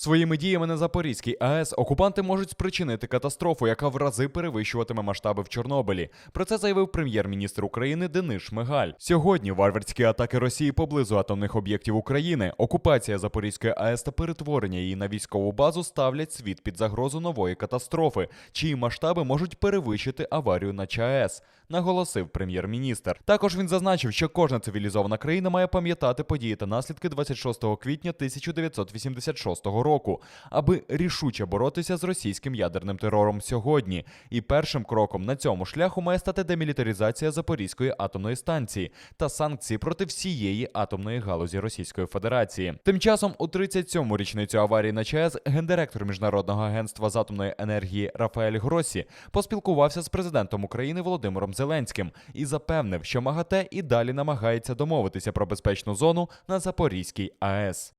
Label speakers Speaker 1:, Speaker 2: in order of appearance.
Speaker 1: Своїми діями на Запорізькій АЕС окупанти можуть спричинити катастрофу, яка в рази перевищуватиме масштаби в Чорнобилі. Про це заявив прем'єр-міністр України Денис Шмигаль. Сьогодні варварські атаки Росії поблизу атомних об'єктів України, окупація Запорізької АЕС та перетворення її на військову базу ставлять світ під загрозу нової катастрофи, чиї масштаби можуть перевищити аварію на ЧАЕС. Наголосив прем'єр-міністр. Також він зазначив, що кожна цивілізована країна має пам'ятати події та наслідки 26 квітня 1986 року, аби рішуче боротися з російським ядерним терором сьогодні. І першим кроком на цьому шляху має стати демілітаризація Запорізької атомної станції та санкції проти всієї атомної галузі Російської Федерації. Тим часом, у 37-му річницю аварії на ЧАЕС, гендиректор міжнародного агентства з атомної енергії Рафаель Гросі поспілкувався з президентом України Володимиром Зеленським і запевнив, що МАГАТЕ і далі намагається домовитися про безпечну зону на Запорізькій АЕС.